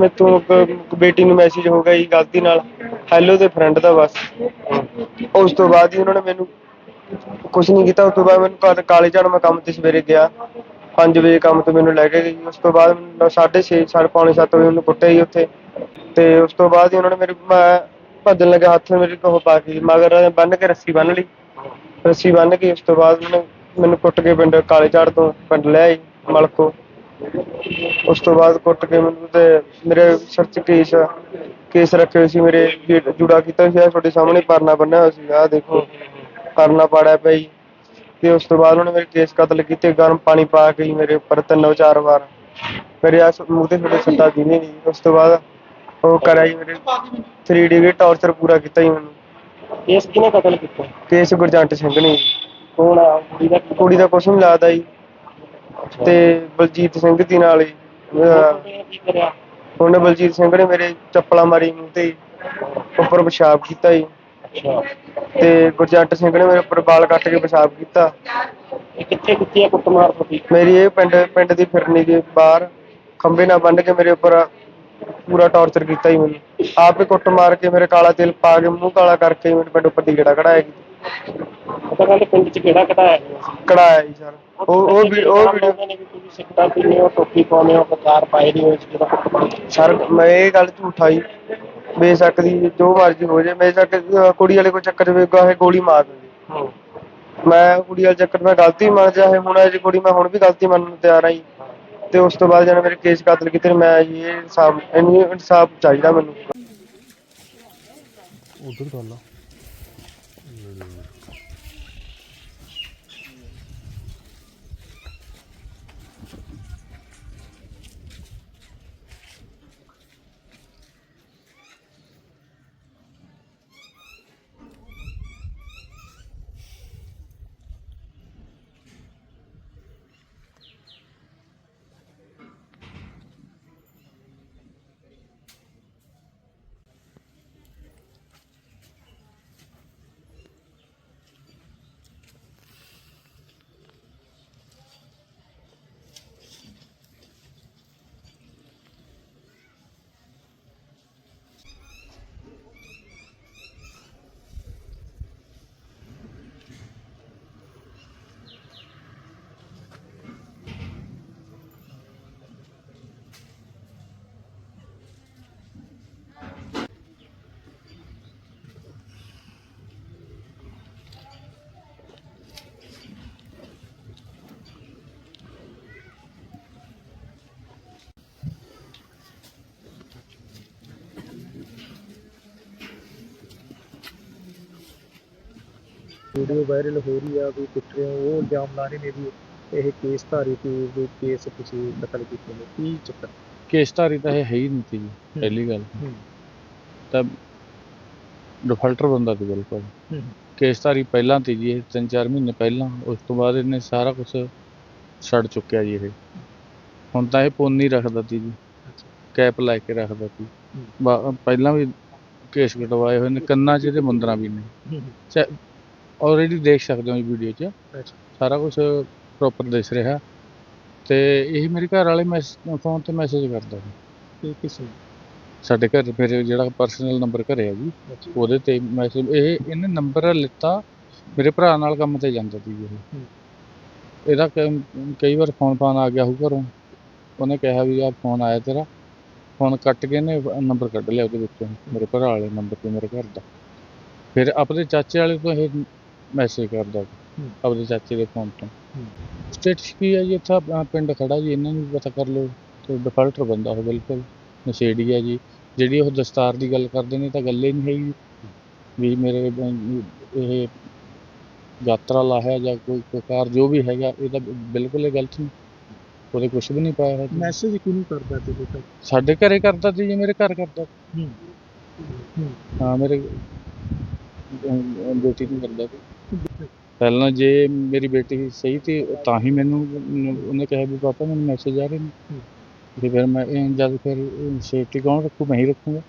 ਮੇਰੇ ਤੋਂ ਇੱਕ ਬੇਟੀ ਨੂੰ ਮੈਸੇਜ ਹੋ ਗਿਆ ਜੀ ਗਲਤੀ ਨਾਲ। ਹੈਲੋ ਦੇ ਫਰੈਂਡ ਦਾ ਬਸ। ਉਸ ਤੋਂ ਬਾਅਦ ਹੀ ਉਹਨਾਂ ਨੇ ਮੈਨੂੰ ਕੁਝ ਨਹੀਂ ਕੀਤਾ। ਉਸ ਤੋਂ ਬਾਅਦ ਮੈਨੂੰ ਕੱਲ੍ਹ ਕਾਲੇ ਝਾੜ ਮੈਂ ਕੰਮ ਤੇ ਸਵੇਰੇ ਗਿਆ। 5 ਵਜੇ ਕੰਮ ਤੋਂ ਮੈਨੂੰ ਲੈ ਕੇ ਗਈ ਉਸ ਤੋਂ ਬਾਅਦ ਮੈਨੂੰ 6:30 ਸਾਢੇ ਪੌਣੇ 7 ਵਜੇ ਉਹਨੂੰ ਕੁੱਟਿਆ ਜੀ ਉੱਥੇ। ਤੇ ਉਸ ਤੋਂ ਬਾਅਦ ਹੀ ਉਹਨਾਂ ਨੇ ਮੇਰੇ ਮੈਂ ਭੱਜਣ ਲੱਗਾ ਹੱਥ ਮੇਰੇ ਕੋਲ ਪਾ ਕੇ। ਮਗਰ ਬੰਨ ਕੇ ਰੱਸੀ ਬੰਨ ਲਈ। ਰੱਸੀ ਬੰਨ ਕੇ ਉਸ ਤੋਂ ਬਾਅਦ ਉਹਨੇ ਮੈਨੂੰ ਕੁੱਟ ਕੇ ਪਿੰਡ ਕਾਲੇ ਝਾੜ ਤੋਂ ਪਿੰਡ ਲੈ ਆਈ ਮਲਕੋ। ਉਸ ਤੋਂ ਬਾਅਦ ਕੁੱਟ ਕੇ ਮੈਨੂੰ ਤੇ ਮੇਰੇ ਸਿਰ 'ਚ ਕੇਸ ਕੇਸ ਰੱਖੇ ਹੋਏ ਸੀ ਮੇਰੇ ਜੁੜਾ ਕੀਤਾ ਹੋਇਆ ਸੀ ਤੁਹਾਡੇ ਸਾਹਮਣੇ ਪਰਨਾ ਬੰਨਿਆ ਹੋਇਆ ਸੀ ਆਹ ਦੇਖੋ ਪਰਨਾ ਪਾੜਿਆ ਪਿਆ ਜੀ। ਤੇ ਉਸ ਤੋਂ ਬਾਅਦ ਉਹਨੇ ਮੇਰੇ ਕੇਸ ਕਤਲ ਕੀਤੇ ਗਰਮ ਪਾਣੀ ਪਾ ਕੇ ਜੀ ਮੇਰੇ ਉੱਪਰ ਤਿੰਨ ਚਾਰ ਵਾਰ। ਮੇਰੇ ਆ ਮੂੰਹ ਤੇ ਥੋੜੇ ਸੱਟਾਂ ਦੀ ਨਹੀਂ ਉਸ ਤੋਂ ਬਾਅਦ ਉਹ ਕਰਿਆ ਜੀ ਮੇਰੇ 3D ਵੀ ਟੌਰਚਰ ਪੂਰਾ ਕੀਤਾ ਜੀ ਮੈਨੂੰ। ਕੇਸ ਕਿਹਨੇ ਕਤਲ ਕੀਤਾ? ਕੇਸ ਗੁਰਜੰਟ ਸਿੰਘ ਨੇ ਜੀ। ਕੌਣ ਆ? ਕੁੜੀ ਦਾ ਕੁੜੀ ਦਾ ਕੁਛ ਨਹੀਂ ਲੱਗਦਾ ਜੀ। ਤੇ ਬਲਜੀਤ ਸਿੰਘ ਦੀ ਨਾਲ ਅਹ ਉਹਨੇ ਕੀ ਕਰਿਆ ਉਹਨੇ ਬਲਜੀਤ ਸਿੰਘ ਨੇ ਮੇਰੇ ਚੱਪਲਾਂ ਮਾਰੀ ਮੂੰਹ ਤੇ ਜੀ। ਉੱਪਰ ਪਿਸ਼ਾਬ ਕੀਤਾ ਜੀ। ਅੱਛਾ। ਤੇ ਗੁਰਜੰਟ ਸਿੰਘ ਨੇ ਮੇਰੇ ਉੱਪਰ ਵਾਲ ਕੱਟ ਕੇ ਪਿਸ਼ਾਬ ਕੀਤਾ। ਇਹ ਕਿੱਥੇ ਕਿੱਥੇ ਆ ਕੁੱਟਮਾਰ ਤੁਹਾਡੀ? ਮੇਰੀ ਇਹ ਪਿੰਡ ਪਿੰਡ ਦੀ ਫਿਰਨੀ ਦੇ ਬਾਹਰ ਖੰਬੇ ਨਾਲ ਬੰਨ੍ਹ ਕੇ ਮੇਰੇ ਉੱਪਰ ਪੂਰਾ ਟੌਰਚਰ ਕੀਤਾ ਜੀ ਮੈਨੂੰ। ਆਪ ਹੀ ਕੁੱਟ ਮਾਰ ਕੇ ਮੇਰੇ ਕਾਲਾ ਤੇਲ ਪਾ ਕੇ ਮੂੰਹ ਕਾਲਾ ਕਰਕੇ ਮੇਰੇ ਪਿੰਡ ਉੱਪਰ ਦੀ ਗੇੜਾ ਕਢਾਇਆ ਜੀ। ਪਤਾ ਕਹਿੰਦੇ ਪਿੰਡ ਚ ਕਿਹੜਾ ਕਢਾਇਆ ਗਿਆ ਸੀ। ਕਢਾਇਆ ਜੀ ਸਰ। ਉਹ ਉਹ ਵੀ ਉਹ ਵੀਡੀਓ ਨੇ ਵੀ ਤੁਸੀਂ ਸਿੱਕਾ ਪੀਨੇ ਹੋ ਟੋਪੀ ਪਾਉਂਦੇ ਹੋ ਨਹੀਂ ਹੋਏ ਸੀ ਜਦੋਂ। ਕੁੱਟਮਾਰ ਸਰ ਮੈਂ ਇਹ ਗੱਲ ਝੂਠਾ ਜੀ। ਬੇਸ਼ੱਕ ਦੀ ਜੋ ਮਰਜ਼ੀ ਹੋ ਜੇ ਬੇਸ਼ੱਕ ਕੁੜੀ ਵਾਲੇ ਕੋਈ ਚੱਕਰ ਵਿੱਚ ਗਾਹੇ ਗੋਲੀ ਮਾਰ ਦਿੰਦੇ। ਹੂੰ। ਮੈਂ ਕੁੜੀ ਵਾਲੇ ਚੱਕਰ ਮੈਂ ਗਲਤੀ ਮੰਨ ਜਾਏ ਹੁਣ ਇਹ ਕੁੜੀ ਮੈਂ ਹੁਣ ਵੀ ਗਲਤੀ ਮੰਨਣ ਨੂੰ ਤਿਆਰ ਜੀ। ਤੇ ਉਸ ਤੋਂ ਬਾਅਦ ਜਦੋਂ ਮੇਰੇ ਕੇਸ ਕਤਲ ਕੀਤੇ ਮੈਂ ਜੀ ਇਹ ਇਨਸਾਫ ਇਹਨੂੰ ਇਨਸਾਫ ਚਾਹੀਦਾ ਮੈਨੂੰ। ਉਧਰ ਗੱਲ ਆ ਵੀਡੀਓ ਵਾਇਰਲ ਹੋ ਰਹੀ ਆ ਰਹੇ ਹੋ ਉਹ ਇਲਜ਼ਾਮ ਲਾ ਰਹੇ ਨੇ ਵੀ ਇਹ ਕੇਸ ਧਾਰੀ ਤੇ ਵੀ ਕੇਸ ਤੁਸੀਂ ਕਤਲ ਕੀਤੇ ਨੇ ਕੀ ਚੱਕਰ? ਕੇਸਧਾਰੀ ਤਾਂ ਇਹ ਹੈ ਹੀ ਨਹੀਂ ਸੀ ਜੀ, ਪਹਿਲੀ ਗੱਲ। ਹੂੰ। ਤਾਂ ਡਿਫਾਲਟਰ ਬੰਦਾ ਸੀ ਬਿਲਕੁਲ। ਹੂੰ। ਕੇਸਧਾਰੀ ਪਹਿਲਾਂ ਤੇ ਜੀ ਇਹ ਤਿੰਨ ਚਾਰ ਮਹੀਨੇ ਪਹਿਲਾਂ ਉਸ ਤੋਂ ਬਾਅਦ ਇਹਨੇ ਸਾਰਾ ਕੁਝ ਛੱਡ ਚੁੱਕਿਆ ਜੀ ਇਹ। ਹੁਣ ਤਾਂ ਇਹ ਪੋਨੀ ਰੱਖਦਾ ਸੀ ਜੀ। ਕੈਪ ਲੈ ਕੇ ਰੱਖਦਾ ਸੀ। ਹੂੰ। ਬਾ- ਪਹਿਲਾਂ ਵੀ ਕੇਸ ਕਟਵਾਏ ਹੋਏ ਨੇ ਕੰਨਾਂ 'ਚ ਇਹਦੇ ਮੁੰਦਰਾਂ ਵੀ ਨੇ। ਆਲਰੇਡੀ ਦੇਖ ਸਕਦੇ ਹੋ ਜੀ ਵੀਡੀਓ 'ਚ। ਅੱਛਾ। ਸਾਰਾ ਕੁਝ ਪ੍ਰੋਪਰ ਦਿਸ ਰਿਹਾ। ਤੇ ਇਹ ਮੇਰੇ ਘਰ ਵਾਲੇ ਮੈਸ ਫੋਨ ਤੇ ਮੈਸੇਜ ਕਰਦਾ ਸੀ ਇਹ ਕਿਸ ਨੂੰ? ਸਾਡੇ ਘਰ ਮੇਰੇ ਜਿਹੜਾ ਪਰਸਨਲ ਨੰਬਰ ਘਰੇ ਆ ਜੀ ਅੱਛਾ। ਉਹਦੇ ਤੇ ਮੈਸੇਜ ਇਹ ਇਹਨੇ ਨੰਬਰ ਲਿੱਤਾ ਮੇਰੇ ਭਰਾ ਨਾਲ ਕੰਮ ਤੇ ਜਾਂਦਾ ਸੀ ਇਹ। ਹੂੰ। ਇਹਦਾ ਕ- ਕਈ ਵਾਰ ਫੋਨ ਫਾਨ ਆ ਗਿਆ ਹੋਊ ਘਰੋਂ। ਉਹਨੇ ਕਿਹਾ ਵੀ ਆ ਫੋਨ ਆਇਆ ਤੇਰਾ। ਫੋਨ ਕੱਟ ਕੇ ਨੇ ਨੰਬਰ ਕੱਢ ਲਿਆ ਉਹਦੇ ਵਿੱਚੋਂ। ਮੇਰੇ ਭਰਾ ਵਾਲੇ ਨੰਬਰ ਤੇ ਮੇਰੇ ਘਰ ਦਾ। ਫਿਰ ਆਪਣੇ ਚਾਚੇ ਵਾਲੇ ਤੋਂ ਇਹ ਮੈਸੇਜ ਕਰਦਾ ਹੂੰ। ਆਪਣੇ ਚਾਚੇ ਦੇ ਫੋਨ ਤੋਂ। ਸਟੇਟਸ ਕੀ ਹੈ ਜੀ? ਇੱਥੇ ਆਪਣਾ ਪਿੰਡ ਖੜਾ ਜੀ ਇਹਨਾਂ ਨੂੰ ਵੀ ਪਤਾ ਕਰ ਲਓ। ਤੇ ਡਿਫਾਲਟਰ ਬੰਦਾ ਉਹ ਬਿਲਕੁਲ ਨਸ਼ੇੜੀ ਹੈ ਜੀ। ਜਿਹੜੀ ਉਹ ਦਸਤਾਰ ਦੀ ਗੱਲ ਕਰਦੇ ਨੇ ਤਾਂ ਗੱਲ ਹੀ ਨਹੀਂ ਹੈਗੀ। ਵੀ ਮੇਰੇ ਇਹ ਯਾਤਰਾ ਲਾਹਿਆ ਜਾਂ ਕੋਈ ਪ੍ਰਕਾਰ ਜੋ ਵੀ ਹੈਗਾ ਇਹ ਤਾਂ ਬਿਲਕੁਲ ਇਹ ਗਲਤ ਨਹੀਂ। ਉਹਦੇ ਕੁਝ ਵੀ ਨਹੀਂ ਪਾਇਆ ਹੈ ਜੀ। ਮੈਸੇਜ ਕਿਹਨੂੰ ਕਰਦਾ ਤੇ ਬੇਟਾ ਸਾਡੇ ਘਰੇ ਕਰਦਾ ਸੀ ਜੀ ਮੇਰੇ ਘਰ ਕਰਦਾ। ਹੂੰ। ਮੇਰੇ ਬੇਟੀ ਨੂੰ ਕਰਦਾ ਸੀ। ਪਹਿਲਾਂ ਜੇ ਮੇਰੀ ਬੇਟੀ ਸਹੀ ਸੀ ਤਾਂ ਹੀ ਮੈਨੂੰ ਉਹਨੇ ਕਿਹਾ ਵੀ ਪਾਪਾ ਮੈਨੂੰ ਮੈਸੇਜ ਆ ਰਹੇ ਨੇ। ਤੇ ਫਿਰ ਮੈਂ ਇਹ ਜਦ ਫਿਰ ਸੇਫਟੀ ਕੌਣ ਰੱਖੂ ਮੈਂ ਹੀ ਰੱਖੂੰਗਾ।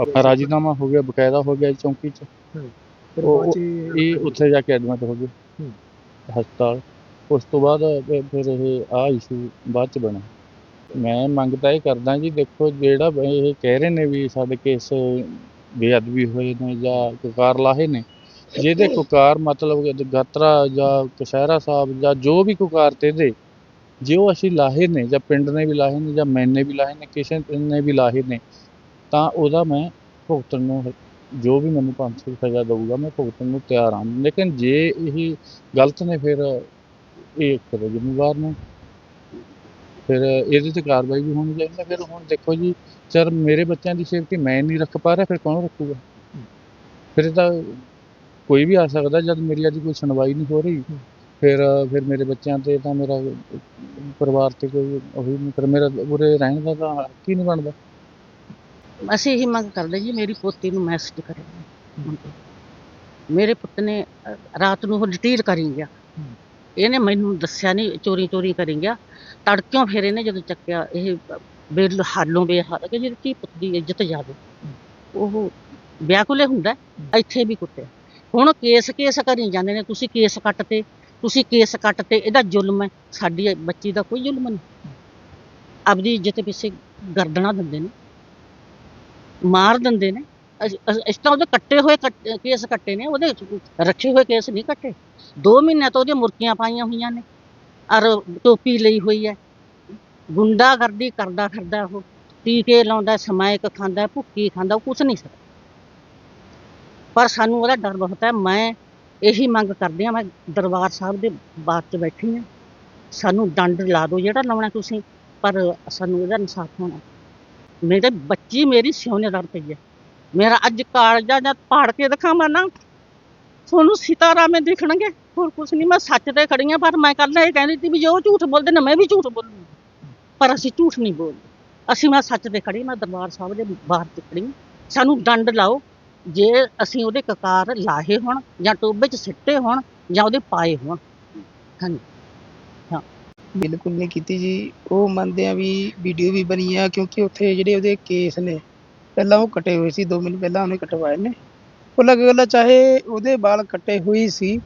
ਆਪਣਾ ਰਾਜੀਨਾਮਾ ਹੋ ਗਿਆ ਬਕਾਇਦਾ ਹੋ ਗਿਆ ਚੌਂਕੀ 'ਚ ਉਹ- ਇਹ ਉੱਥੇ ਜਾ ਕੇ ਐਡਮਿਟ ਹੋ ਗਏ ਹੂੰ। ਹਸਪਤਾਲ ਉਸ ਤੋਂ ਬਾਅਦ ਫਿਰ ਇਹ ਆ ਇਸ਼ੂ ਬਾਅਦ ਚ ਬਣਾ ਮੈਂ ਮੰਗ ਤਾਂ ਇਹ ਕਰਦਾ ਜੀ ਦੇਖੋ ਜਿਹੜਾ ਇਹ ਕਹਿ ਰਹੇ ਨੇ ਵੀ ਸਾਡੇ ਕੇਸ ਬੇਅਦਬੀ ਹੋਏ ਨੇ ਜਾਂ ਕੁਕਾਰ ਲਾਹੇ ਨੇ ਜਿਹਦੇ ਕੁਕਾਰ ਮਤਲਬ ਕਿ ਗਾਤਰਾ ਜਾਂ ਕਸ਼ਹਿਰਾ ਸਾਹਿਬ ਜਾਂ ਜੋ ਵੀ ਕੁਕਾਰ ਤੇ ਦੇ, ਜੇ ਉਹ ਅਸੀਂ ਲਾਹੇ ਨੇ ਜਾਂ ਪਿੰਡ ਨੇ ਵੀ ਲਾਹੇ ਨੇ ਜਾਂ ਮੈਨੇ ਵੀ ਲਾਹੇ ਨੇ, ਕਿਸੇ ਨੇ ਵੀ ਲਾਹੇ ਨੇ, ਤਾਂ ਉਹਦਾ ਮੈਂ ਭੁਗਤਣ ਨੂੰ ਜੋ ਵੀ ਮੈਨੂੰ ਪੰਜ ਸਜ਼ਾ ਦਊਗਾ, ਮੈਂ ਭੁਗਤਣ ਨੂੰ ਤਿਆਰ ਹਾਂ। ਲੇਕਿਨ ਜੇ ਇਹ ਗਲਤ ਨੇ, ਫਿਰ ਇਹ ਕਰੋ ਜ਼ਿੰਮੇਵਾਰ ਨੂੰ। ਫਿਰ ਇਹਦੇ ਤੇ ਕਾਰਵਾਈ ਵੀ ਹੋਣੀ ਚਾਹੀਦੀ ਹੈ। ਫਿਰ ਹੁਣ ਦੇਖੋ ਜੀ, ਸਰ ਮੇਰੇ ਬੱਚਿਆਂ ਦੀ ਸੇਫਟੀ ਮੈਂ ਨਹੀਂ ਰੱਖ ਪਾ ਰਿਹਾ, ਫਿਰ ਕੌਣ ਰੱਖੂਗਾ? ਫਿਰ ਇਹ ਤਾਂ ਕੋਈ ਵੀ ਆ ਸਕਦਾ ਜਦ ਮੇਰੀ ਅੱਜ ਕੋਈ ਸੁਣਵਾਈ ਨਹੀਂ ਹੋ ਰਹੀ। ਫਿਰ ਫਿਰ ਮੇਰੇ ਬੱਚਿਆਂ ਤੇ ਤਾਂ ਮੇਰਾ ਪਰਿਵਾਰ ਤੇ ਕੋਈ ਉਹੀ ਨਹੀਂ, ਫਿਰ ਮੇਰਾ ਉਰੇ ਰਹਿਣ ਦਾ ਤਾਂ ਹੱਕ ਹੀ ਨਹੀਂ ਬਣਦਾ। ਅਸੀਂ ਇਹੀ ਮੰਗ ਕਰਦੇ ਜੀ, ਮੇਰੀ ਪੋਤੀ ਨੂੰ ਮੈਸੇਜ ਕਰੇ ਮੇਰੇ ਪੁੱਤ ਨੇ ਰਾਤ ਨੂੰ ਉਹ ਡਿਟੇਲ ਕਰੀ ਗਿਆ। ਇਹਨੇ ਮੈਨੂੰ ਦੱਸਿਆ ਨਹੀਂ, ਚੋਰੀ ਚੋਰੀ ਕਰੀ ਗਿਆ। ਤੜਕਿਓਂ ਫਿਰ ਇਹਨੇ ਜਦੋਂ ਚੱਕਿਆ, ਇਹ ਬੇਲ ਹਾਲੋਂ ਬੇਹਾਲ ਕਿ ਜਿਹੜੀ ਪੁੱਤ ਦੀ ਇੱਜ਼ਤ ਜਾਵੇ ਉਹ ਵਿਆਹ ਕੋਲੇ ਹੁੰਦਾ, ਇੱਥੇ ਵੀ ਕੁੱਟਿਆ। ਹੁਣ ਕੇਸ ਕੇਸ ਕਰੀ ਜਾਂਦੇ ਨੇ, ਤੁਸੀਂ ਕੇਸ ਕੱਟਤੇ, ਤੁਸੀਂ ਕੇਸ ਕੱਟਤੇ, ਇਹਦਾ ਜ਼ੁਲਮ ਹੈ, ਸਾਡੀ ਬੱਚੀ ਦਾ ਕੋਈ ਜ਼ੁਲਮ ਨਹੀਂ। ਆਪਦੀ ਇੱਜ਼ਤ ਪਿੱਛੇ ਗਰਦਨਾ ਦਿੰਦੇ ਨੇ, ਮਾਰ ਦਿੰਦੇ ਨੇ ਇਸ ਤਰ੍ਹਾਂ ਉਹਦੇ ਕੱਟੇ ਹੋਏ ਕੱਟ- ਕੇਸ ਕੱਟੇ ਨੇ, ਉਹਦੇ ਰੱਖੇ ਹੋਏ ਕੇਸ ਨਹੀਂ ਕੱਟੇ। 2 ਮਹੀਨੇ ਤੋਂ ਉਹਦੀਆਂ ਮੁਰਕੀਆਂ ਪਾਈਆਂ ਹੋਈਆਂ ਨੇ, ਔਰ ਟੋਪੀ ਲਈ ਹੋਈ ਹੈ। ਗੁੰਡਾਗਰਦੀ ਕਰਦਾ ਫਿਰਦਾ ਉਹ, ਟੀਕੇ ਲਾਉਂਦਾ, ਸਮਾਇਕ ਖਾਂਦਾ, ਭੁੱਕੀ ਖਾਂਦਾ, ਉਹ ਕੁਛ ਨਹੀਂ ਸਕਦਾ। ਪਰ ਸਾਨੂੰ ਉਹਦਾ ਡਰ ਬਹੁਤ ਹੈ। ਮੈਂ ਇਹੀ ਮੰਗ ਕਰਦੀ ਹਾਂ, ਮੈਂ ਦਰਬਾਰ ਸਾਹਿਬ ਦੇ ਬਾਗ 'ਚ ਬੈਠੀ ਹਾਂ। ਸਾਨੂੰ ਦੰਡ ਲਾ ਦਿਓ ਜਿਹੜਾ ਲਾਉਣਾ ਤੁਸੀਂ, ਪਰ ਸਾਨੂੰ ਇਹਦਾ ਇਨਸਾਫ ਹੋਣਾ। ਮੇਰੇ ਬੱਚੀ ਮੇਰੀ ਸਿਉਨੇ ਲੜ ਪਈ ਹੈ। ਮੇਰਾ ਅੱਜ ਕਾਲਜਾ ਜਾਂ ਪਾੜ ਕੇ ਦਿਖਾਵਾਂ ਨਾ, ਤੁਹਾਨੂੰ ਸਿਤਾਰਾਮੇ ਦਿਖਣਗੇ। ਹੋਰ ਕੁਛ ਨਹੀਂ, ਮੈਂ ਸੱਚ ਤੇ ਖੜੀ ਹਾਂ, ਪਰ ਮੈਂ ਕੱਲ ਇਹ ਕਹਿੰਦੀ ਸੀ ਵੀ ਜੋ ਝੂਠ ਬੋਲਦੇ ਨੇ, ਮੈਂ ਵੀ ਝੂਠ ਬੋਲੂੰ ਪਰ ਅਸੀਂ ਝੂਠ ਨਹੀਂ ਬੋਲਦੇ। ਅਸੀਂ ਮੈਂ ਸੱਚ ਤੇ ਖੜੀ ਮੈਂ ਦਰਬਾਰ ਸਾਹਿਬ ਦੇ ਬਾਹਰ ਤੇ ਖੜੀ ਸਾਨੂੰ ਦੰਡ ਲਾਓ। ਜੇ ਅਸੀਂ ਉਹਦੇ ਕਕਾਰ ਲਾਹੇ ਹੋਣ ਜਾਂ ਟੋਬੇ 'ਚ ਸਿੱਟੇ ਹੋਣ ਜਾਂ ਉਹਦੇ ਪਾਏ ਹੋਣ। ਹਾਂਜੀ। ਬਿਲਕੁਲ ਨਹੀਂ ਕੀਤੀ ਜੀ। ਉਹ ਮੰਨਦੇ ਆ ਵੀ ਵੀਡੀਓ ਵੀ ਬਣੀ ਆ ਕਿਉਂਕਿ ਉੱਥੇ ਜਿਹੜੇ ਉਹਦੇ ਕੇਸ ਨੇ, ਪਹਿਲਾਂ ਉਹ ਕਟੇ ਹੋਏ ਸੀ 2 ਮਿੰਟ ਪਹਿਲਾਂ ਉਹਨੇ ਕਟਵਾਏ ਨੇ। ਉਹ ਲੱਗ ਗੱਲ ਚਾਹੇ ਉਹਦੇ ਵਾਲ ਕੱਟੇ ਹੋਏ ਸੀ,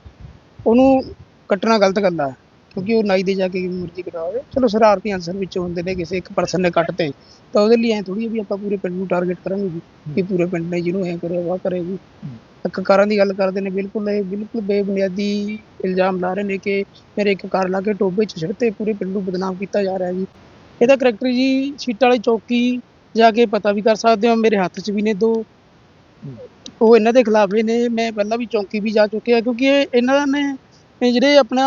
ਉਹਨੂੰ ਕੱਟਣਾ ਗਲਤ ਗੱਲ ਆ। ਕਿਉਂਕਿ ਉਹ ਨਾਈ ਦੇ ਜਾ ਕੇ ਮਰਜ਼ੀ ਕਟਾਵੇ ਚਲੋ ਸ਼ਰਾਰਤੀ ਅਨਸਰ ਵਿੱਚ ਹੁੰਦੇ ਨੇ ਕਿਸੇ ਇੱਕ ਪਰਸਨ ਨੇ ਕੱਟਤੇ ਤਾਂ ਉਹਦੇ ਲਈ ਐ ਥੋੜੀ ਵੀ ਆਪਾਂ ਪੂਰੇ ਪਿੰਡ ਨੂੰ ਟਾਰਗੇਟ ਕਰਾਂਗੇ ਜੀ ਕਿ ਪੂਰੇ ਪਿੰਡ ਨੇ ਜਿਹਨੂੰ ਐ ਕਰਿਆ ਵਾ ਕਰੇ ਜੀ। ਇੱਕ ਕਾਰਾਂ ਦੀ ਗੱਲ ਕਰਦੇ ਨੇ ਬਿਲਕੁਲ ਇਹ ਬਿਲਕੁਲ ਬੇਬੁਨਿਆਦੀ ਇਲਜ਼ਾਮ ਲਾ ਰਹੇ ਨੇ ਕਿ ਮੇਰੇ ਇੱਕ ਕਾਰ ਲਾ ਕੇ ਟੋਬੇ 'ਚ ਸਿੱਟਤੇ ਪੂਰੇ ਪਿੰਡ ਨੂੰ ਬਦਨਾਮ ਕੀਤਾ ਜਾ ਰਿਹਾ ਜੀ। ਇਹਦਾ ਕਰੈਕਟਰ ਜੀ ਸੀਟ ਵਾਲੀ ਚੌਕੀ ਜਾ ਕੇ ਪਤਾ ਵੀ ਕਰ ਸਕਦੇ ਹੋ ਮੇਰੇ ਹੱਥ 'ਚ ਵੀ ਨੇ ਦੋ। ਉਹ ਇਹਨਾਂ ਦੇ ਖਿਲਾਫ ਨੇ ਮੈਂ ਪਹਿਲਾਂ ਵੀ ਚੌਕੀ ਵੀ ਜਾ ਚੁੱਕਿਆ ਕਿਉਂਕਿ ਇਹ ਇਹਨਾਂ ਨੇ ਜਿਹੜੇ ਆਪਣਾ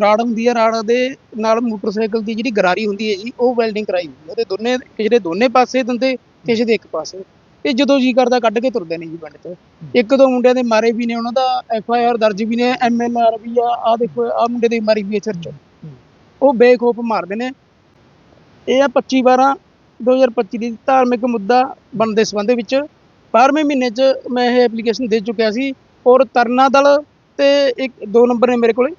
ਰਾੜ ਹੁੰਦੀ ਹੈ, ਰਾੜ ਦੇ ਨਾਲ ਮੋਟਰਸਾਈਕਲ ਦੀ ਜਿਹੜੀ ਗਰਾਰੀ ਹੁੰਦੀ ਹੈ ਜੀ, ਉਹ ਵੈਲਡਿੰਗ ਕਰਾਈ ਹੁੰਦੀ ਹੈ। ਉਹਦੇ ਦੋਨੇ ਜਿਹੜੇ ਦੋਨੇ ਪਾਸੇ ਦਿੰਦੇ, ਕਿਸੇ ਦੇ ਇੱਕ ਪਾਸੇ। ਇਹ ਜਦੋਂ ਜੀ ਕਰਦਾ, ਕੱਢ ਕੇ ਤੁਰਦੇ ਨੇ ਜੀ ਪਿੰਡ 'ਚ ਇੱਕ ਦੋ ਮੁੰਡਿਆਂ ਦੇ ਮਾਰੇ ਵੀ ਨੇ, ਉਹਨਾਂ ਦਾ ਐਫ ਆਈ ਆਰ ਦਰਜ ਵੀ ਨੇ, ਐਮ ਐਲ ਆਰ ਵੀ ਆ ਆ ਦੇਖੋ ਆ ਮੁੰਡੇ ਦੀ ਮਾਰੀ ਵੀ ਹੈ ਸਿਰ 'ਚ। ਉਹ ਬੇਖੌਫ ਮਾਰਦੇ ਨੇ। ਇਹ ਆ 25 12 2025 ਦੀ ਧਾਰਮਿਕ ਮੁੱਦਾ ਬਣਨ ਦੇ ਸੰਬੰਧ ਵਿੱਚ 12ਵੇਂ ਮਹੀਨੇ 'ਚ ਮੈਂ ਇਹ ਐਪਲੀਕੇਸ਼ਨ ਦੇ ਚੁੱਕਿਆ ਸੀ ਔਰ ਤਰਨਾ ਦਲ ਤੇ ਇੱਕ, ਦੋ ਨੰਬਰ ਨੇ ਮੇਰੇ ਕੋਲੇ।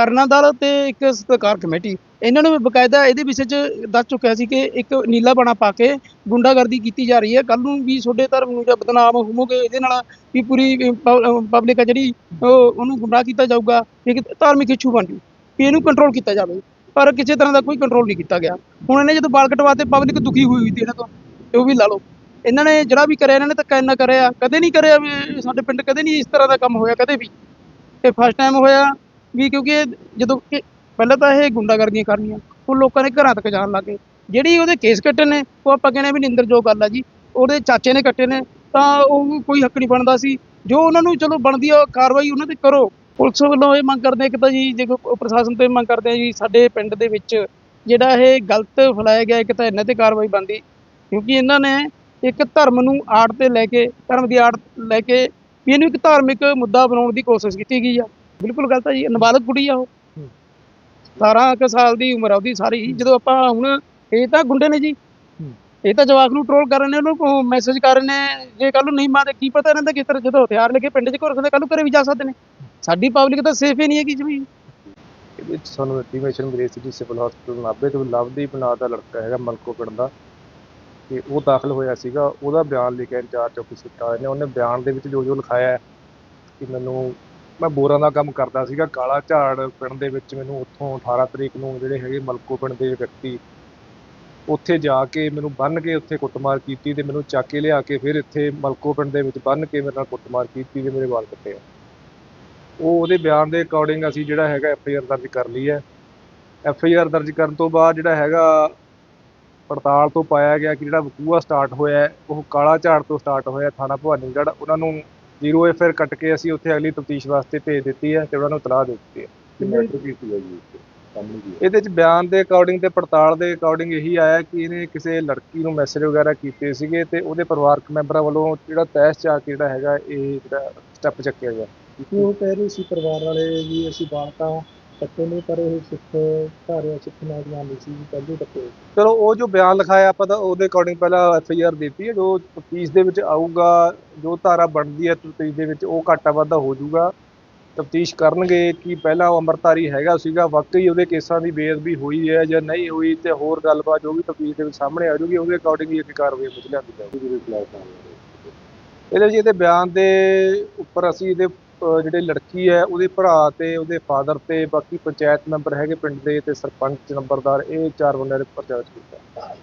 ਕਰਨਾ ਦਲ ਤੇ ਇੱਕ ਸਤਕਾਰ ਕਮੇਟੀ। ਇਹਨਾਂ ਨੂੰ ਬਕਾਇਦਾ ਇਹਦੇ ਵਿਸ਼ੇ 'ਚ ਦੱਸ ਚੁੱਕਿਆ ਸੀ ਕਿ ਇੱਕ ਨੀਲਾ ਬਾਣਾ ਪਾ ਕੇ ਗੁੰਡਾਗਰਦੀ ਕੀਤੀ ਜਾ ਰਹੀ ਹੈ। ਕੱਲ ਨੂੰ ਵੀ ਤੁਹਾਡੇ ਧਰਮ ਨੂੰ ਜਾਂ ਬਦਨਾਮ ਹੋਵੋਗੇ, ਇਹਦੇ ਨਾਲ ਵੀ ਪੂਰੀ ਪਬਲਿਕ ਆ ਜਿਹੜੀ, ਉਹ, ਉਹਨੂੰ ਗੁੰਮਰਾਹ ਕੀਤਾ ਜਾਊਗਾ, ਇੱਕ ਧਾਰਮਿਕ ਇਸ਼ੂ ਬਣ ਜੂ। ਵੀ ਇਹਨੂੰ ਕੰਟਰੋਲ ਕੀਤਾ ਜਾਵੇ। ਪਰ ਕਿਸੇ ਤਰ੍ਹਾਂ ਦਾ ਕੋਈ ਕੰਟਰੋਲ ਨਹੀਂ ਕੀਤਾ ਗਿਆ। ਹੁਣ ਇਹਨੇ ਜਦੋਂ ਬਾਲ ਕਟਵਾਤੇ ਪਬਲਿਕ ਦੁਖੀ ਹੋਈ ਹੋਈ ਸੀ ਇਹਨਾਂ ਤੋਂ, ਤੇ ਉਹ ਵੀ ਲਾ ਲਓ। ਇਹਨਾਂ ਨੇ ਜਿਹੜਾ ਵੀ ਕਰਿਆ, ਇਹਨਾਂ ਨੇ ਧੱਕਾ ਇੰਨਾ ਕਰਿਆ, ਕਦੇ ਨਹੀਂ ਕਰਿਆ ਵੀ ਸਾਡੇ ਪਿੰਡ ਕਦੇ ਨਹੀਂ ਇਸ ਤਰ੍ਹਾਂ ਦਾ ਕੰਮ ਹੋਇਆ, ਕਦੇ ਵੀ। ਇਹ ਫਸਟ ਟਾਈਮ ਹੋਇਆ ਵੀ ਕਿਉਂਕਿ ਜਦੋਂ ਕਿ ਪਹਿਲਾਂ ਤਾਂ ਇਹ ਗੁੰਡਾਗਰਦੀਆਂ ਕਰਨੀਆਂ ਉਹ ਲੋਕਾਂ ਦੇ ਘਰਾਂ ਤੱਕ ਜਾਣ ਲੱਗੇ ਜਿਹੜੀ ਉਹਦੇ ਕੇਸ ਕੱਟੇ ਨੇ, ਉਹ ਆਪਾਂ ਕਹਿੰਦੇ ਵੀ ਨਿੰਦਰਯੋਗ ਗੱਲ ਆ ਜੀ। ਉਹਦੇ ਚਾਚੇ ਨੇ ਕੱਟੇ ਨੇ, ਤਾਂ ਉਹ ਕੋਈ ਹੱਕ ਨਹੀਂ ਬਣਦਾ ਸੀ। ਜੋ ਉਹਨਾਂ ਨੂੰ ਚਲੋ ਬਣਦੀ ਆ ਕਾਰਵਾਈ ਉਹਨਾਂ ਤੇ ਕਰੋ। ਪੁਲਿਸ ਵੱਲੋਂ ਇਹ ਮੰਗ ਕਰਦੇ ਆ, ਇੱਕ ਤਾਂ ਜੀ ਦੇਖੋ ਪ੍ਰਸ਼ਾਸਨ ਤੋਂ ਇਹ ਮੰਗ ਕਰਦੇ ਆ ਜੀ, ਸਾਡੇ ਪਿੰਡ ਦੇ ਵਿੱਚ ਜਿਹੜਾ ਇਹ ਗਲਤ ਫੈਲਾਇਆ ਗਿਆ, ਇੱਕ ਤਾਂ ਇਹਨਾਂ ਤੇ ਕਾਰਵਾਈ ਬਣਦੀ। ਕਿਉਂਕਿ ਇਹਨਾਂ ਨੇ ਇੱਕ ਧਰਮ ਨੂੰ ਆੜ ਤੇ ਲੈ ਕੇ, ਧਰਮ ਦੀ ਆੜ ਲੈ ਕੇ ਵੀ ਇਹਨੂੰ ਇੱਕ ਧਾਰਮਿਕ ਮੁੱਦਾ ਬਣਾਉਣ ਦੀ ਕੋਸ਼ਿਸ਼ ਕੀਤੀ ਗਈ ਆ। ਬਿਲਕੁਲ ਗਲਤ ਆ ਜੀ ਨਾਬਾਲਗ ਕੁੜੀ ਆ ਉਹ। 17 ਕੁ ਸਾਲ ਦੀ ਉਮਰ ਆ ਉਹਦੀ ਸਾਰੀ। ਜਦੋਂ ਆਪਾਂ ਹੁਣ ਇਹ ਤਾਂ ਗੁੰਡੇ ਨੇ ਜੀ। ਇਹ ਤਾਂ ਜਵਾਕ ਨੂੰ ਟ੍ਰੋਲ ਕਰ ਰਹੇ ਨੇ ਉਹਨੂੰ ਮੈਸੇਜ ਕਰ ਰਹੇ ਨੇ ਜੇ ਕੱਲ ਨੂੰ ਨਹੀਂ ਮਾਰੇ ਕੀ ਪਤਾ ਇਹਨਾਂ ਦਾ ਕਿਸ ਤਰ੍ਹਾਂ ਜਦੋਂ ਹਥਿਆਰ ਲੈ ਕੇ ਪਿੰਡ 'ਚ ਘੁਰ ਸਕਦੇ ਕੱਲ ਨੂੰ ਘਰੇ ਵੀ ਜਾ ਸਕਦੇ ਨੇ। ਸਾਡੀ ਪਬਲਿਕ ਤਾਂ ਸੇਫ ਹੀ ਨਹੀਂ ਹੈਗੀ ਜਮੀ ਇਹਦੇ ਵਿੱਚ ਸਾਨੂੰ ਇੰਟੀਮੇਸ਼ਨ ਮਿਲੀ ਸੀ ਕਿ ਸਿਵਲ ਹਸਪੀਟਲ ਨਾਭੇ ਤੋਂ ਲਵਦੀਪ ਨਾਂ ਦਾ ਲੜਕਾ ਹੈਗਾ ਮਲਕੋ ਪਿੰਡ ਦਾ। ਤੇ ਉਹ ਦਾਖਲ ਹੋਇਆ ਸੀਗਾ ਉਹਦਾ ਬਿਆਨ ਲਿਖਿਆ ਇੰਚਾਰਜ ਆਫਿਸਰ ਨੇ ਉਹਨੇ ਬਿਆਨ ਦੇ ਵਿੱਚ ਜੋ ਜੋ ਲਿਖਾਇਆ ਹੈ ਕਿ ਮੈਨੂੰ ਮੈਂ ਬੋਰਾਂ ਦਾ ਕੰਮ ਕਰਦਾ ਸੀਗਾ, ਕਾਲਾ ਝਾੜ ਪਿੰਡ ਦੇ ਵਿੱਚ ਮੈਨੂੰ ਉੱਥੋਂ 18 ਤਰੀਕ ਨੂੰ ਜਿਹੜੇ ਹੈਗੇ ਮਲਕੋ ਪਿੰਡ ਦੇ ਵਿਅਕਤੀ ਉੱਥੇ ਜਾ ਕੇ ਮੈਨੂੰ ਬੰਨ ਕੇ ਉੱਥੇ ਕੁੱਟਮਾਰ ਕੀਤੀ ਤੇ ਮੈਨੂੰ ਚੱਕ ਕੇ ਲਿਆ ਕੇ ਫਿਰ ਇੱਥੇ ਮਲਕੋ ਪਿੰਡ ਦੇ ਵਿੱਚ ਬੰਨ ਕੇ ਮੇਰੇ ਨਾਲ ਕੁੱਟਮਾਰ ਕੀਤੀ ਤੇ ਮੇਰੇ ਵਾਲ ਕੱਟੇ। ਉਹ ਉਹਦੇ ਬਿਆਨ ਦੇ ਅਕੋਰਡਿੰਗ ਅਸੀਂ ਜਿਹੜਾ ਹੈਗਾ ਐਫ ਆਈ ਆਰ ਦਰਜ ਕਰ ਲਈ ਹੈ। ਐਫ ਆਈ ਆਰ ਦਰਜ ਕਰਨ ਤੋਂ ਬਾਅਦ ਜਿਹੜਾ ਹੈਗਾ ਪੜਤਾਲ ਤੋਂ ਪਾਇਆ ਗਿਆ ਕਿ ਜਿਹੜਾ ਵਕੂਆ ਸਟਾਰਟ ਹੋਇਆ ਉਹ ਕਾਲਾ ਝਾੜ ਤੋਂ ਸਟਾਰਟ ਹੋਇਆ ਥਾਣਾ ਭਵਾਨੀਗੜ੍ਹ। ਉਹਨਾਂ ਨੂੰ ਜ਼ੀਰੋ ਐਫ ਆਰ ਕੱਟ ਕੇ ਅਸੀਂ ਉੱਥੇ ਅਗਲੀ ਤਫਤੀਸ਼ ਵਾਸਤੇ ਭੇਜ ਦਿੱਤੀ ਹੈ ਤੇ ਉਹਨਾਂ ਨੂੰ ਇਤਲਾਹ ਦੇ ਦਿੱਤੀ ਹੈ। ਇਹਦੇ ਚ ਬਿਆਨ ਦੇ ਅਕੋਰਡਿੰਗ ਤੇ ਪੜਤਾਲ ਦੇ ਅਕੋਰਡਿੰਗ ਇਹੀ ਆਇਆ ਕਿ ਇਹਨੇ ਕਿਸੇ ਲੜਕੀ ਨੂੰ ਮੈਸੇਜ ਵਗੈਰਾ ਕੀਤੇ ਸੀਗੇ ਤੇ ਉਹਦੇ ਪਰਿਵਾਰਕ ਮੈਂਬਰਾਂ ਵੱਲੋਂ ਜਿਹੜਾ ਤੈਸ਼ ਚਾ ਕੇ ਜਿਹੜਾ ਹੈਗਾ ਇਹ ਜਿਹੜਾ ਸਟੈਪ ਚੱਕਿਆ ਗਿਆ। ਕਿ ਉਹ ਕਹਿ ਰਹੇ ਸੀ ਪਰਿਵਾਰ ਵਾਲੇ ਵੀ ਅਸੀਂ ਬਾਲ ਕੱਟੇ ਨਹੀਂ ਪਰ ਇਹ ਸਿੱਖ ਧਾਰਿਆ ਸਿੱਖ ਨੌਜਵਾਨ ਨਹੀਂ ਸੀ ਪਹਿਲੇ ਕੱਟੇ ਚਲੋ ਉਹ ਜੋ ਬਿਆਨ ਲਿਖਾਇਆ ਆਪਾਂ ਤਾਂ ਉਹਦੇ ਅਕੋਰਡਿੰਗ ਪਹਿਲਾਂ ਐਫ ਆਈ ਆਰ ਦਿੱਤੀ ਹੈ ਜੋ ਤਫਤੀਸ਼ ਦੇ ਵਿੱਚ ਆਊਗਾ ਜੋ ਧਾਰਾ ਬਣਦੀ ਹੈ ਤਫਤੀਸ਼ ਦੇ ਵਿੱਚ ਉਹ ਘਾਟਾ ਵਾਧਾ ਹੋ ਜਾਊਗਾ। ਤਫਤੀਸ਼ ਕਰਨਗੇ ਕਿ ਪਹਿਲਾਂ ਉਹ ਅੰਮ੍ਰਿਤਧਾਰੀ ਹੈਗਾ ਸੀਗਾ ਵਾਕਈ ਉਹਦੇ ਕੇਸਾਂ ਦੀ ਬੇਅਦਬੀ ਹੋਈ ਹੈ ਜਾਂ ਨਹੀਂ ਹੋਈ ਤੇ ਹੋਰ ਗੱਲਬਾਤ ਜੋ ਵੀ ਤਫਤੀਸ਼ ਦੇ ਵਿੱਚ ਸਾਹਮਣੇ ਆ ਜਾਊਗੀ ਉਹਦੇ ਅਕੋਰਡਿੰਗ ਹੀ ਅੱਗੇ ਕਾਰਵਾਈ ਮੁੱਝ ਲਿਆਂਦੀ ਜਾਊਗੀ। ਇਹਦੇ ਵਿੱਚ ਇਹਦੇ ਬਿਆਨ ਦੇ ਉੱਪਰ ਅਸੀਂ ਇਹਦੇ ਜਿਹੜੇ ਲੜਕੀ ਹੈ, ਉਹਦੇ ਭਰਾ ਤੇ ਉਹਦੇ ਫਾਦਰ ਤੇ ਬਾਕੀ ਪੰਚਾਇਤ ਮੈਂਬਰ ਹੈਗੇ ਪਿੰਡ ਦੇ ਤੇ ਸਰਪੰਚ ਨੰਬਰਦਾਰ, ਇਹ ਚਾਰ ਬੰਦਿਆਂ ਦੇ ਪਰਚਾ ਦਰਜ ਕੀਤਾ।